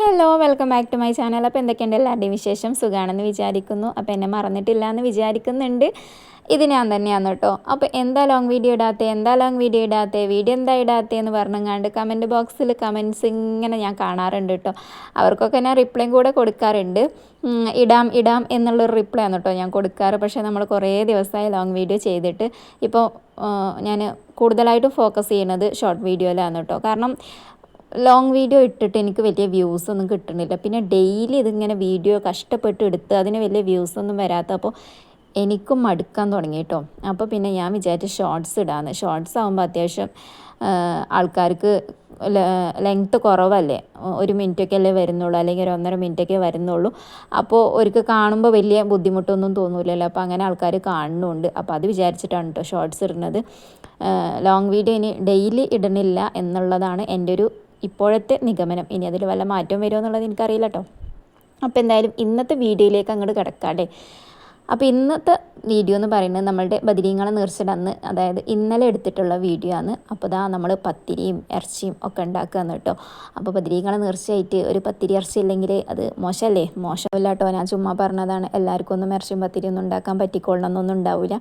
Hello welcome back to my channel അപ്പോൾ എന്തൊക്കെയുണ്ട് എല്ലാവരുടെയും വിശേഷം? സുഖമാണെന്ന് വിചാരിക്കുന്നു. അപ്പോൾ എന്നെ മറന്നിട്ടില്ല എന്ന് വിചാരിക്കുന്നുണ്ട്. ഇത് ഞാൻ തന്നെയാണ് കേട്ടോ. അപ്പോൾ എന്താ ലോങ് വീഡിയോ ഇടാത്തേ? എന്താ ലോങ് വീഡിയോ ഇടാത്തേ? വീഡിയോ എന്താ ഇടാത്തേ എന്ന് പറഞ്ഞങ്ങാണ്ട് കമന്റ് ബോക്സിൽ കമന്റ്സ് ഇങ്ങനെ ഞാൻ കാണാറുണ്ട് കേട്ടോ. അവർക്കൊക്കെ ഞാൻ റിപ്ലൈ കൂടെ കൊടുക്കാറുണ്ട്. ഇടാം ഇടാം എന്നുള്ളൊരു റിപ്ലൈ ആണ് കേട്ടോ ഞാൻ കൊടുക്കാറ്. പക്ഷേ നമ്മൾ കുറേ ദിവസമായി ലോങ് വീഡിയോ ചെയ്തിട്ട് ഇപ്പോൾ ഞാൻ കൂടുതലായിട്ടും ഫോക്കസ് ചെയ്യുന്നത് ഷോർട്ട് വീഡിയോയിലാണ് കേട്ടോ. കാരണം ലോങ് വീഡിയോ ഇട്ടിട്ട് എനിക്ക് വലിയ വ്യൂസ് ഒന്നും കിട്ടുന്നില്ല പിന്നെ ഡെയിലി ഇതിങ്ങനെ വീഡിയോ കഷ്ടപ്പെട്ട് എടുത്ത് അതിന് വലിയ വ്യൂസ് ഒന്നും വരാത്ത അപ്പോൾ എനിക്കും മടുക്കാൻ തുടങ്ങി കേട്ടോ അപ്പോൾ പിന്നെ ഞാൻ വിചാരിച്ചു ഷോർട്സ് ഇടാന്ന്. ഷോർട്സ് ആകുമ്പോൾ അത്യാവശ്യം ആൾക്കാർക്ക് ലെങ്ത്ത് കുറവല്ലേ? ഒരു മിനിറ്റൊക്കെ അല്ലേ വരുന്നുള്ളൂ. അല്ലെങ്കിൽ ഒരു ഒന്നര മിനിറ്റൊക്കെ വരുന്നുള്ളൂ. അപ്പോൾ ഒരിക്കൽ കാണുമ്പോൾ വലിയ ബുദ്ധിമുട്ടൊന്നും തോന്നൂലല്ലോ. അപ്പോൾ അങ്ങനെ ആൾക്കാർ കാണുന്നുണ്ട്. അപ്പോൾ അത് വിചാരിച്ചിട്ടാണ് കേട്ടോ ഷോർട്സ് ഇടുന്നത്. ലോങ് വീഡിയോ ഇനി ഡെയിലി ഇടണില്ല എന്നുള്ളതാണ് എന്റെ ഒരു ഇപ്പോഴത്തെ നിഗമനം. ഇനി അതിൽ വല്ല മാറ്റം വരുമോ എന്നുള്ളത് എനിക്കറിയില്ല കേട്ടോ അപ്പോൾ എന്തായാലും ഇന്നത്തെ വീഡിയോയിലേക്ക് അങ്ങോട്ട് കിടക്കാട്ടെ അപ്പോൾ ഇന്നത്തെ വീഡിയോ എന്ന് പറയുന്നത് നമ്മളുടെ ബദിരീങ്ങളെ നേർച്ചയുടെ അന്ന് അതായത് ഇന്നലെ എടുത്തിട്ടുള്ള വീഡിയോ ആണ്. അപ്പോൾ ഇതാ നമ്മൾ പത്തിരിയും ഇറച്ചിയും ഒക്കെ ഉണ്ടാക്കുകയെന്ന് കേട്ടോ. അപ്പോൾ ബദിരീങ്ങളെ നേർച്ചയായിട്ട് ഒരു പത്തിരി ഇറച്ചി ഇല്ലെങ്കിൽ അത് മോശമല്ലേ മോശമില്ല കേട്ടോ. ഞാൻ ചുമ്മാ പറഞ്ഞതാണ് എല്ലാവർക്കും ഒന്നും ഇറച്ചിയും പത്തിരിയും ഒന്നും ഉണ്ടാക്കാൻ പറ്റിക്കൊള്ളണമെന്നൊന്നും ഉണ്ടാവില്ല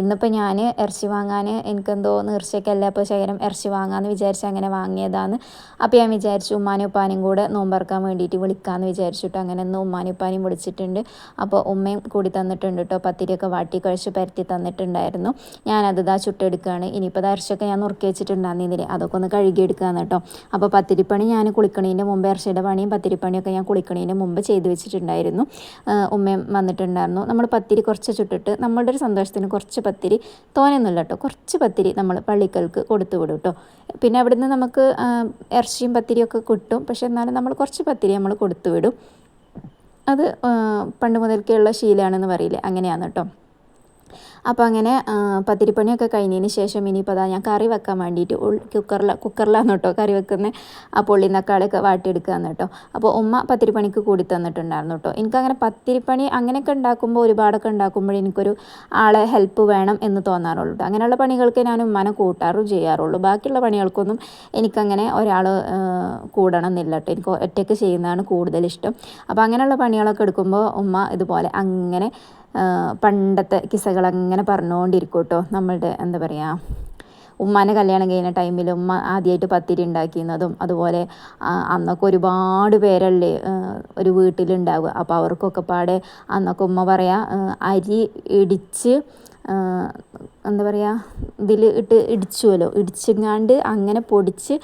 ഇന്നിപ്പോൾ ഞാൻ ഇറച്ചി വാങ്ങാൻ എനിക്കെന്തോ നേർച്ചയ്ക്കല്ല അപ്പോൾ ശേഖരം ഇറച്ചി വാങ്ങാമെന്ന് വിചാരിച്ച് അങ്ങനെ വാങ്ങിയതാണ്. അപ്പോൾ ഞാൻ വിചാരിച്ചു ഉമ്മാനും ഉപ്പാനും കൂടെ നോമ്പറക്കാൻ വേണ്ടിയിട്ട് വിളിക്കാമെന്ന് വിചാരിച്ചിട്ട് അങ്ങനെ ഒന്ന് ഉമ്മാനും ഉപ്പാനും വിളിച്ചിട്ടുണ്ട്. അപ്പോൾ ഉമ്മയും കൂടി തന്നിട്ടുണ്ട്. കേട്ടോ പത്തിരിയൊക്കെ വാട്ടി കഴിച്ച് പരത്തി തന്നിട്ടുണ്ടായിരുന്നു. ഞാനത് ഇതാ ചുട്ടെടുക്കുകയാണ് ഇനിയിപ്പോൾ ഇറച്ചിയൊക്കെ ഞാൻ നുറുക്കി വെച്ചിട്ടുണ്ടായിരുന്നു ഇതിൽ അതൊക്കെ ഒന്ന് കഴുകിയെടുക്കുകയാണ് കേട്ടോ അപ്പോൾ പത്തിരിപ്പണി ഞാൻ കുളിക്കണീന്റെ മുമ്പ് ഇറച്ചിയുടെ പണിയും പത്തിരിപ്പണിയൊക്കെ ഞാൻ കുളിക്കണീന്റെ മുമ്പ് ചെയ്ത് വെച്ചിട്ടുണ്ടായിരുന്നു. ഉമ്മയും വന്നിട്ടുണ്ടായിരുന്നു. നമ്മൾ പത്തിരി കുറച്ച് ചുട്ടിട്ട് നമ്മളുടെ ഒരു സന്തോഷത്തിന് കുറച്ച് പത്തിരി തോനെയൊന്നുമില്ല കേട്ടോ കുറച്ച് പത്തിരി നമ്മൾ പള്ളിക്കൽക്ക് കൊടുത്തു വിടും കേട്ടോ പിന്നെ അവിടുന്ന് നമുക്ക് ഇറച്ചിയും പത്തിരിയൊക്കെ കിട്ടും. പക്ഷെ എന്നാലും നമ്മൾ കുറച്ച് പത്തിരി നമ്മൾ കൊടുത്തു വിടും. അത് പണ്ട് മുതൽക്കേ ഉള്ള ശീലമാണെന്ന് പറയില്ലേ? അങ്ങനെയാണ് കേട്ടോ അപ്പോൾ അങ്ങനെ പത്തിരിപ്പണിയൊക്കെ കഴിഞ്ഞതിന് ശേഷം ഇനിയിപ്പോൾ അതാ ഞാൻ കറി വെക്കാൻ വേണ്ടിയിട്ട് കുക്കറിൽ കുക്കറില കുക്കറിലാണ് കേട്ടോ കറി വെക്കുന്നത് ആ പൊള്ളി തക്കാളിയൊക്കെ വാട്ടിയെടുക്കുകയെന്ന് കേട്ടോ അപ്പോൾ ഉമ്മ പത്തിരിപ്പണിക്ക് കൂടി തന്നിട്ടുണ്ടായിരുന്നു കേട്ടോ എനിക്കങ്ങനെ പത്തിരിപ്പണി അങ്ങനെയൊക്കെ ഉണ്ടാക്കുമ്പോൾ ഒരുപാടൊക്കെ ഉണ്ടാക്കുമ്പോൾ എനിക്കൊരു ആളെ ഹെൽപ്പ് വേണം എന്ന് തോന്നാറുള്ളൂ അങ്ങനെയുള്ള പണികൾക്ക് ഞാൻ ഉമ്മനെ കൂട്ടാറും ചെയ്യാറുള്ളൂ. ബാക്കിയുള്ള പണികൾക്കൊന്നും എനിക്കങ്ങനെ ഒരാൾ കൂടണം എന്നില്ല കേട്ടോ എനിക്ക് ഒറ്റയ്ക്ക് ചെയ്യുന്നതാണ് കൂടുതൽ ഇഷ്ടം. അപ്പോൾ അങ്ങനെയുള്ള പണികളൊക്കെ എടുക്കുമ്പോൾ ഉമ്മ ഇതുപോലെ അങ്ങനെ പണ്ടത്തെ കിസ്സകൾ അങ്ങനെ പറഞ്ഞുകൊണ്ടിരിക്കും കേട്ടോ നമ്മളുടെ എന്താ പറയുക ഉമ്മാനെ കല്യാണം കഴിഞ്ഞ ടൈമിൽ ഉമ്മ ആദ്യമായിട്ട് പത്തിരി ഉണ്ടാക്കിയിരുന്നതും അതുപോലെ അന്നൊക്കെ ഒരുപാട് പേരല്ലേ ഒരു വീട്ടിലുണ്ടാവുക. അപ്പോൾ അവർക്കൊക്കെ പാടെ അന്നൊക്കെ ഉമ്മ പറയാ അരി ഇടിച്ച് എന്താ പറയുക ഇതിൽ ഇട്ട് ഇടിച്ചുവല്ലോ. ഇടിച്ചങ്ങാണ്ട് അങ്ങനെ പൊടിച്ച്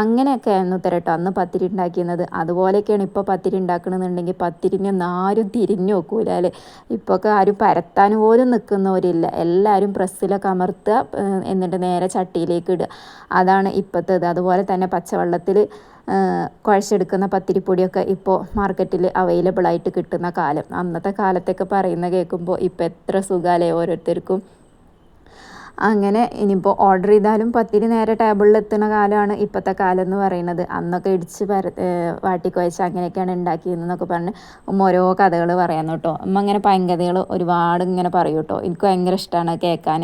അങ്ങനെയൊക്കെ ആയിരുന്നു തരട്ടോ അന്ന് പത്തിരി ഉണ്ടാക്കിയിരുന്നത്. അതുപോലെയൊക്കെയാണ് ഇപ്പോൾ പത്തിരി ഉണ്ടാക്കണമെന്നുണ്ടെങ്കിൽ പത്തിരിനെ ഒന്നും ആരും തിരിഞ്ഞു നോക്കൂല അല്ലേ? ഇപ്പോഴൊക്കെ ആരും പരത്താൻ പോലും നിൽക്കുന്നവരില്ല എല്ലാവരും പ്രസ്സിലൊക്കെ അമർത്തുക എന്നിട്ട് നേരെ ചട്ടിയിലേക്ക് ഇടുക. അതാണ് ഇപ്പോഴത്തേത് അതുപോലെ തന്നെ പച്ചവെള്ളത്തിൽ കുഴച്ചെടുക്കുന്ന പത്തിരിപ്പൊടിയൊക്കെ ഇപ്പോൾ മാർക്കറ്റിൽ അവൈലബിൾ ആയിട്ട് കിട്ടുന്ന കാലം. അന്നത്തെ കാലത്തൊക്കെ പറയുന്ന കേൾക്കുമ്പോൾ ഇപ്പോൾ എത്ര സുഖമല്ലേ ഓരോരുത്തർക്കും. അങ്ങനെ ഇനിയിപ്പോൾ ഓർഡർ ചെയ്താലും പത്തിരി നേരെ ടേബിളിൽ എത്തുന്ന കാലമാണ് ഇപ്പോഴത്തെ കാലം എന്ന് പറയുന്നത്. അന്നൊക്കെ ഇടിച്ച് പര വാട്ടിക്കുഴച്ച് അങ്ങനെയൊക്കെയാണ് ഉണ്ടാക്കിയതെന്നൊക്കെ പറഞ്ഞ് ഉമ്മ ഓരോ കഥകൾ പറയാന്ന് കേട്ടോ. ഉമ്മ അങ്ങനെ പയങ്കഥകൾ ഒരുപാട് ഇങ്ങനെ പറയും കേട്ടോ. എനിക്ക് ഭയങ്കര ഇഷ്ടമാണ് കേൾക്കാൻ.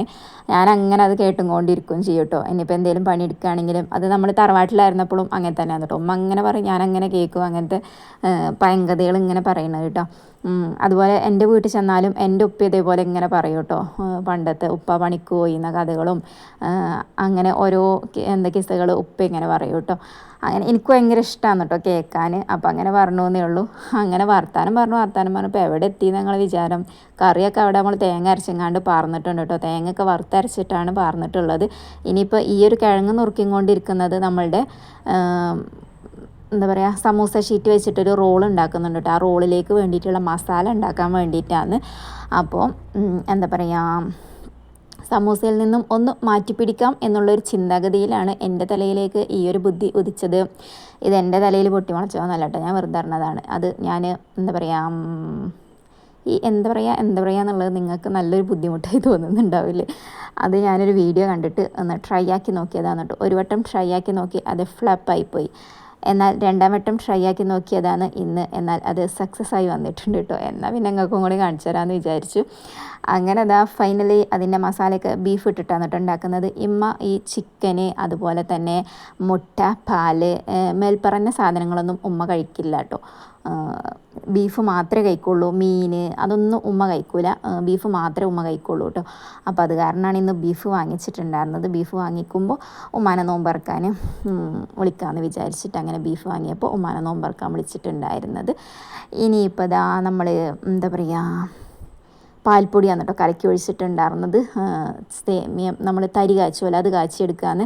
ഞാൻ അങ്ങനെ അത് കേട്ടും കൊണ്ടിരിക്കുകയും ചെയ്യും കേട്ടോ. ഇനിയിപ്പോൾ എന്തെങ്കിലും പണിയെടുക്കുകയാണെങ്കിലും അത് നമ്മൾ തറവാട്ടിലായിരുന്നപ്പോഴും അങ്ങനെ തന്നെയാണ് കേട്ടോ. ഉമ്മ അങ്ങനെ പറയും ഞാൻ അങ്ങനെ കേൾക്കും. അങ്ങനത്തെ പയങ്കഥകൾ ഇങ്ങനെ പറയുന്നത് കേട്ടോ. അതുപോലെ എന്റെ വീട്ടിൽ ചെന്നാലും എന്റെ ഉപ്പ ഇതേപോലെ ഇങ്ങനെ പറയും കേട്ടോ പണ്ടത്തെ ഉപ്പ പണിക്ക് പോയിന്ന കഥകളും അങ്ങനെ ഓരോ എന്താ കിസ്സകൾ ഉപ്പ ഇങ്ങനെ പറയും കേട്ടോ അങ്ങനെ എനിക്ക് ഭയങ്കര ഇഷ്ടമാണ് കേട്ടോ കേൾക്കാൻ അപ്പം അങ്ങനെ പറഞ്ഞു എന്നേ ഉള്ളൂ. അങ്ങനെ വർത്താനം പറഞ്ഞു വർത്താനം പറഞ്ഞു. ഇപ്പോൾ എവിടെ എത്തി ഞങ്ങൾ വിചാരം? കറിയൊക്കെ അവിടെ നമ്മൾ തേങ്ങ അരച്ചെങ്ങാണ്ട് പാർന്നിട്ടുണ്ട് കേട്ടോ തേങ്ങയൊക്കെ വറുത്തരച്ചിട്ടാണ് പാർന്നിട്ടുള്ളത്. ഇനിയിപ്പോൾ ഈ ഒരു കിഴങ്ങ് നുറുക്കിക്കൊണ്ടിരിക്കുന്നത് നമ്മളുടെ എന്താ പറയുക സമൂസ ഷീറ്റ് വെച്ചിട്ടൊരു റോൾ ഉണ്ടാക്കുന്നുണ്ട് കേട്ടോ ആ റോളിലേക്ക് വേണ്ടിയിട്ടുള്ള മസാല ഉണ്ടാക്കാൻ വേണ്ടിയിട്ടാണ്. അപ്പോൾ എന്താ പറയുക സമൂസയിൽ നിന്നും ഒന്ന് മാറ്റിപ്പിടിക്കാം എന്നുള്ളൊരു ചിന്താഗതിയിലാണ് എന്റെ തലയിലേക്ക് ഈ ഒരു ബുദ്ധി ഉദിച്ചത്. എന്റെ തലയിൽ പൊട്ടി മുളച്ചോന്നല്ല കേട്ടോ ഞാൻ വെറുതെ അറിഞ്ഞതാണ്. അത് ഞാൻ എന്താ പറയുക ഈ എന്താ പറയുക എന്താ പറയുക എന്നുള്ളത് നിങ്ങൾക്ക് നല്ലൊരു ബുദ്ധിമുട്ടായി തോന്നുന്നുണ്ടാവില്ലേ. അത് ഞാനൊരു വീഡിയോ കണ്ടിട്ട് ഒന്ന് ട്രൈ ആക്കി നോക്കിയതാണ് കേട്ടോ ഒരു വട്ടം ട്രൈ ആക്കി നോക്കി അത് ഫ്ലപ്പായിപ്പോയി എന്നാൽ രണ്ടാം വട്ടം ട്രൈ ആക്കി നോക്കിയതാണ് ഇന്ന്. എന്നാൽ അത് സക്സസ് ആയി വന്നിട്ടുണ്ട് കേട്ടോ എന്നാൽ പിന്നെ ഞങ്ങൾക്കും കൂടി കാണിച്ചു തരാമെന്ന് വിചാരിച്ചു. അങ്ങനെ അതാ ഫൈനലി അതിന്റെ മസാലയൊക്കെ ബീഫ് ഇട്ടിട്ടാണ് കേട്ടോ ഉണ്ടാക്കുന്നത്. ഇമ്മ ഈ ചിക്കന് അതുപോലെ തന്നെ മുട്ട പാൽ മേൽപ്പറഞ്ഞ സാധനങ്ങളൊന്നും ഉമ്മ കഴിക്കില്ല കേട്ടോ ബീഫ് മാത്രമേ കഴിക്കുള്ളൂ മീൻ അതൊന്നും ഉമ്മ കഴിക്കൂല. ബീഫ് മാത്രമേ ഉമ്മ കഴിക്കുള്ളൂ കേട്ടോ അപ്പോൾ അത് കാരണമാണ് ഇന്ന് ബീഫ് വാങ്ങിച്ചിട്ടുണ്ടായിരുന്നത്. ബീഫ് വാങ്ങിക്കുമ്പോൾ ഉമ്മാനെ നോമ്പറക്കാൻ വിളിക്കാമെന്ന് വിചാരിച്ചിട്ട് അങ്ങനെ ബീഫ് വാങ്ങിയപ്പോൾ ഉമ്മാനെ നോമ്പറക്കാൻ വിളിച്ചിട്ടുണ്ടായിരുന്നത്. ഇനിയിപ്പോൾ ഇതാ നമ്മൾ എന്താ പറയുക പാൽപ്പൊടിയാണ് കേട്ടോ കലക്കി ഒഴിച്ചിട്ടുണ്ടായിരുന്നത് സേമിയം നമ്മൾ തരി കാച്ചുമല്ലോ അത് കാച്ചിയെടുക്കുകയാണ്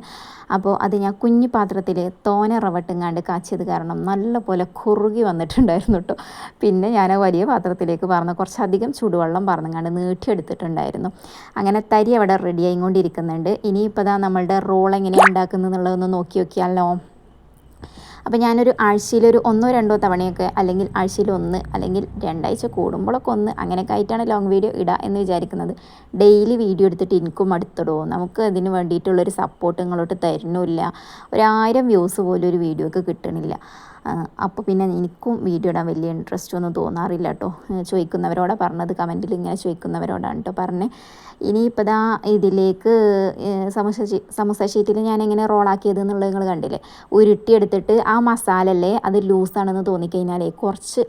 അപ്പോൾ അത് ഞാൻ കുഞ്ഞു പാത്രത്തിൽ തോന റവട്ടുങ്ങാണ്ട് കാച്ചിയത് കാരണം നല്ലപോലെ കുറുകി വന്നിട്ടുണ്ടായിരുന്നു കേട്ടോ. പിന്നെ ഞാൻ വലിയ പാത്രത്തിലേക്ക് പറഞ്ഞ് കുറച്ചധികം ചൂടുവെള്ളം പറഞ്ഞങ്ങാണ്ട് നീട്ടിയെടുത്തിട്ടുണ്ടായിരുന്നു. അങ്ങനെ തരി അവിടെ റെഡിയായി ആയിക്കൊണ്ടിരിക്കുന്നുണ്ട്. ഇനിയിപ്പോൾ ഇതാ നമ്മളുടെ റോൾ എങ്ങനെയാണ് ഉണ്ടാക്കുന്നത് എന്നുള്ളതൊന്ന് നോക്കി നോക്കിയാലോ? അപ്പോൾ ഞാനൊരു ആഴ്ചയിലൊരു ഒന്നോ രണ്ടോ തവണയൊക്കെ അല്ലെങ്കിൽ ആഴ്ചയിൽ ഒന്ന് അല്ലെങ്കിൽ രണ്ടാഴ്ച കൂടുമ്പോഴൊക്കെ ഒന്ന് അങ്ങനെയൊക്കെ ആയിട്ടാണ് ലോങ് വീഡിയോ ഇടുക എന്ന് വിചാരിക്കുന്നത്. ഡെയിലി വീഡിയോ എടുത്തിട്ട് എനിക്കും അടുത്തിടുമോ നമുക്ക് അതിന് വേണ്ടിയിട്ടുള്ളൊരു സപ്പോർട്ട് ഇങ്ങോട്ട് തരുന്നില്ല ഒരായിരം വ്യൂസ് പോലും ഒരു വീഡിയോക്ക് കിട്ടണില്ല. അപ്പോൾ പിന്നെ എനിക്കും വീഡിയോ ഇടാൻ വലിയ ഇൻട്രസ്റ്റ് ഒന്നും തോന്നാറില്ല കേട്ടോ ചോദിക്കുന്നവരോടാണ് പറഞ്ഞത് കമന്റിൽ ഇങ്ങനെ ചോദിക്കുന്നവരോടാണ് കേട്ടോ പറഞ്ഞത് ഇനിയിപ്പോൾ ദാ ഇതിലേക്ക് സമൂസ സമൂസ ഷീറ്റിൽ ഞാൻ എങ്ങനെ റോളാക്കിയത് എന്നുള്ളത് നിങ്ങൾ കണ്ടില്ലേ? ഉരുട്ടിയെടുത്തിട്ട് ആ മസാല അല്ലേ അത് ലൂസാണെന്ന് തോന്നിക്കഴിഞ്ഞാലേ കുറച്ച്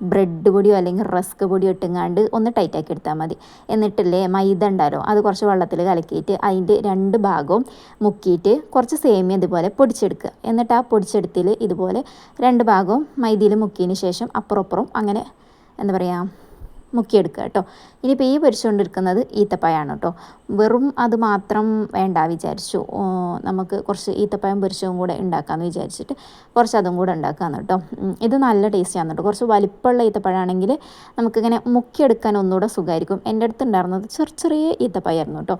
ബ്രെഡ് പൊടിയോ അല്ലെങ്കിൽ റസ്ക് പൊടിയോ ഇട്ടുങ്ങാണ്ട് ഒന്ന് ടൈറ്റാക്കി എടുത്താൽ മതി. എന്നിട്ടല്ലേ മൈദ ഉണ്ടാലോ അത് കുറച്ച് വെള്ളത്തിൽ കലക്കിയിട്ട് അതിന്റെ രണ്ട് ഭാഗവും മുക്കിയിട്ട് കുറച്ച് സേമിയ ഇതുപോലെ പൊടിച്ചെടുക്കുക. എന്നിട്ട് ആ പൊടിച്ചെടുത്തിൽ ഇതുപോലെ രണ്ട് ഭാഗവും മൈദയിൽ മുക്കിയതിന് ശേഷം അപ്പുറം അപ്പുറം അങ്ങനെ എന്താ പറയുക മുക്കിയെടുക്കുക കേട്ടോ. ഇനിയിപ്പോൾ ഈ പൊരിച്ചുകൊണ്ടിരിക്കുന്നത് ഈത്തപ്പായാണ് കേട്ടോ. വെറും അത് മാത്രം വേണ്ട വിചാരിച്ചു. നമുക്ക് കുറച്ച് ഈത്തപ്പായം പൊരിച്ചതും കൂടെ ഉണ്ടാക്കാമെന്ന് വിചാരിച്ചിട്ട് കുറച്ച് അതും കൂടെ ഉണ്ടാക്കാമെന്ന് കേട്ടോ. ഇത് നല്ല ടേസ്റ്റിയാണ് കേട്ടോ. കുറച്ച് വലിപ്പമുള്ള ഈത്തപ്പഴമാണെങ്കിൽ നമുക്കിങ്ങനെ മുക്കിയെടുക്കാൻ ഒന്നുകൂടെ സുഖമായിരിക്കും എന്റെ അടുത്ത് ഉണ്ടായിരുന്നത് ചെറിയ ചെറിയ ഈത്തപ്പഴമായിരുന്നു കേട്ടോ.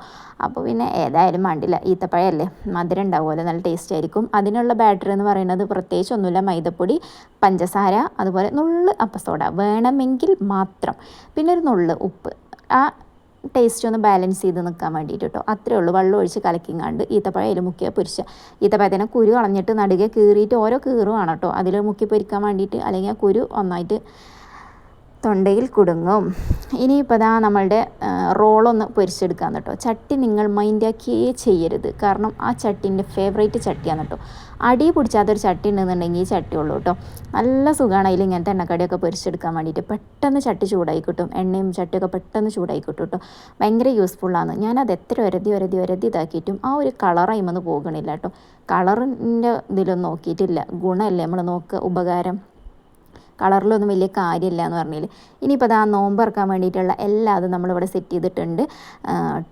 അപ്പോൾ പിന്നെ ഏതായാലും വേണ്ടില്ല ഈത്തപ്പഴമല്ലേ മധുരം ഉണ്ടാവുമല്ലോ. നല്ല ടേസ്റ്റ് ആയിരിക്കും. അതിനുള്ള ബാറ്ററി എന്ന് പറയുന്നത് പ്രത്യേകിച്ച് ഒന്നുമില്ല. മൈദപ്പൊടി പഞ്ചസാര അതുപോലെ നുള്ള് അപ്പസോഡ വേണമെങ്കിൽ മാത്രം. പിന്നെ ഒരു നുള്ള് ഉപ്പ്. ആ ടേസ്റ്റ് ഒന്ന് ബാലൻസ് ചെയ്ത് നിൽക്കാൻ വേണ്ടിയിട്ട് കേട്ടോ അത്രേ ഉള്ളൂ. വെള്ളം ഒഴിച്ച് കലക്കിങ്ങാണ്ട് ഈത്തപ്പഴം അതിൽ മുക്കിയ പൊരിച്ച. ഈത്തപ്പഴത്തിനെ കുരു കളഞ്ഞിട്ട് നടുകെ കീറിയിട്ട് ഓരോ കീറുവാണ് കേട്ടോ അതിൽ മുക്കി പൊരിക്കാൻ വേണ്ടിയിട്ട് അല്ലെങ്കിൽ ആ കുരു ഒന്നായിട്ട് തൊണ്ടയിൽ കുടുങ്ങും. ഇനിയിപ്പോൾ ഇതാ നമ്മളുടെ റോളൊന്ന് പൊരിച്ചെടുക്കാൻ കേട്ടോ. ചട്ടി നിങ്ങൾ മൈൻഡാക്കിയേ ചെയ്യരുത്. കാരണം ആ ചട്ടിന്റെ ഫേവറേറ്റ് ചട്ടിയാണ് കേട്ടോ. അടി പിടിച്ചാത്തൊരു ചട്ടി ഉണ്ടെന്നുണ്ടെങ്കിൽ ഈ ചട്ടി ഉള്ളൂ കേട്ടോ. നല്ല സുഖമാണ് അതിൽ ഇങ്ങനത്തെ എണ്ണക്കടിയൊക്കെ പൊരിച്ചെടുക്കാൻ വേണ്ടിയിട്ട്. പെട്ടെന്ന് ചട്ടി ചൂടായി കിട്ടും. എണ്ണയും ചട്ടിയൊക്കെ പെട്ടെന്ന് ചൂടായി കിട്ടും കേട്ടോ. ഭയങ്കര യൂസ്ഫുള്ളാണ്. ഞാനത് എത്ര ഒരതി ഒരതി ഒരതി ഇതാക്കിയിട്ടും ആ ഒരു കളറായി വന്ന് പോകണില്ല കേട്ടോ. കളറിന്റെ ഇതിലൊന്നും നോക്കിയിട്ടില്ല. ഗുണമല്ലേ നമ്മൾ നോക്കുക. ഉപകാരം. കളറിലൊന്നും വലിയ കാര്യമില്ല എന്ന് പറഞ്ഞാൽ ഇനിയിപ്പോൾ അത് ആ നോമ്പ് ഇറക്കാൻ വേണ്ടിയിട്ടുള്ള എല്ലാ അതും നമ്മളിവിടെ സെറ്റ് ചെയ്തിട്ടുണ്ട്.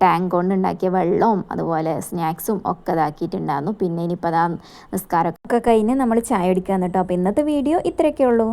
ടാങ്ക് കൊണ്ടുണ്ടാക്കിയ വെള്ളവും അതുപോലെ സ്നാക്സും ഒക്കെ ഇതാക്കിയിട്ടുണ്ടായിരുന്നു. പിന്നെ ഇനിയിപ്പോൾ അതാ നിസ്കാരമൊക്കെ കഴിഞ്ഞ് നമ്മൾ ചായ കുടിക്കാൻ കേട്ടോ. അപ്പോൾ ഇന്നത്തെ വീഡിയോ ഇത്രയൊക്കെ ഉള്ളൂ.